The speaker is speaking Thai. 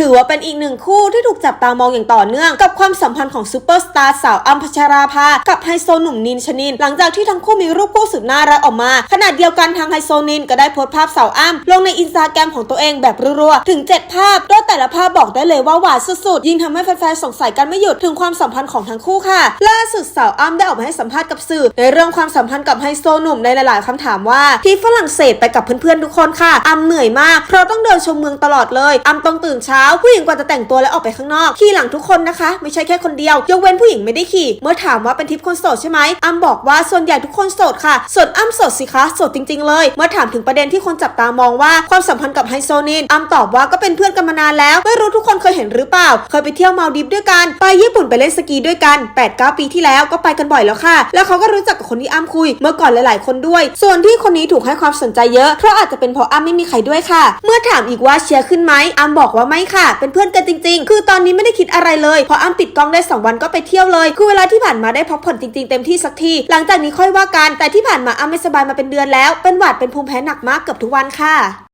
ถือว่าเป็นอีกหนึ่งคู่ที่ถูกจับตามองอย่างต่อเนื่อง กับความสัมพันธ์ของซูเปอร์สตาร์สาวอัมพัชราภากับไฮโซหนุ่มนินชนิน หลังจากที่ทั้งคู่มีรูปคู่สุดน่ารักออกมา ขณะเดียวกันทางไฮโซนินก็ได้โพสต์ภาพสาวอ้ำลงในอินสตาแกรมของตัวเองแบบรัวๆ ถึง 7 ภาพโดยแต่ละภาพบอกได้เลยว่าหวานสุดๆ ยิ่งทำให้แฟนๆสงสัยกันไม่หยุดถึงความสัมพันธ์ของทั้งคู่ค่ะ ล่าสุดสาวอ้ำได้ออกมาให้สัมภาษณ์กับสื่อ ในเรื่องความสัมพันธ์กับไฮโซหนุ่มในหลาย ๆคำถามว่าที่ฝรั่งเศสไปกับเพื่อนๆทุกคนค่ะอ้ำเหนื่อยมากเพราะต้องเดินชมเมืองตลอดเลยอ้ำต้องตื่นเช้าผู้หญิงกว่าจะแต่งตัวและออกไปข้างนอก ขี่หลังทุกคนนะคะ ไม่ใช่แค่คนเดียวยกเว้นผู้หญิงไม่ได้ขี่ เมื่อถามว่าเป็นทิปคนโสดใช่ไหมอ้ำบอกว่าส่วนใหญ่ทุกคนโสดค่ะส่วนอ้ำโสดสิคะโสดจริง ๆ เลย เมื่อถามถึงประเด็นที่คนจับตามองว่าความสัมพันธ์กับไฮโซนินอ้ำตอบว่าก็เป็นเพื่อนกันมานานแล้ว ไม่รู้ทุกคนเคยเห็นหรือเปล่า เคยไปเที่ยวมาดิฟด้วยกันไปญี่ปุ่นไปเล่นสกีด้วยกัน8-9ปีที่แล้วก็ไปกันบ่อยแล้วค่ะ แล้วเขาก็รู้จักกับคนที่อ้ำคุย เมื่อก่อนหลาย ๆ คนด้วย ส่วนที่คนนี้ถูกให้ความสนใจเยอะเพราะอาจจะเป็นเพราะอ้ำไม่มีใครด้วยค่ะ เมื่อถามอีกว่าเชียร์ขึ้นไหมอ้ำบอกว่าไม่ค่ะเป็นเพื่อนกันจริง ๆ คือตอนนี้ไม่ได้คิดอะไรเลยพออ้ำปิดกล้องได้สองวันก็ไปเที่ยวเลย คือเวลาที่ผ่านมาได้พักผ่อนจริง ๆ เต็มที่สักทีหลังจากนี้ค่อยว่ากันแต่ที่ผ่านมาอ้ำไม่สบายมาเป็นเดือนแล้วเป็นหวัดเป็นภูมิแพ้หนักมากเกือบทุกวันค่ะ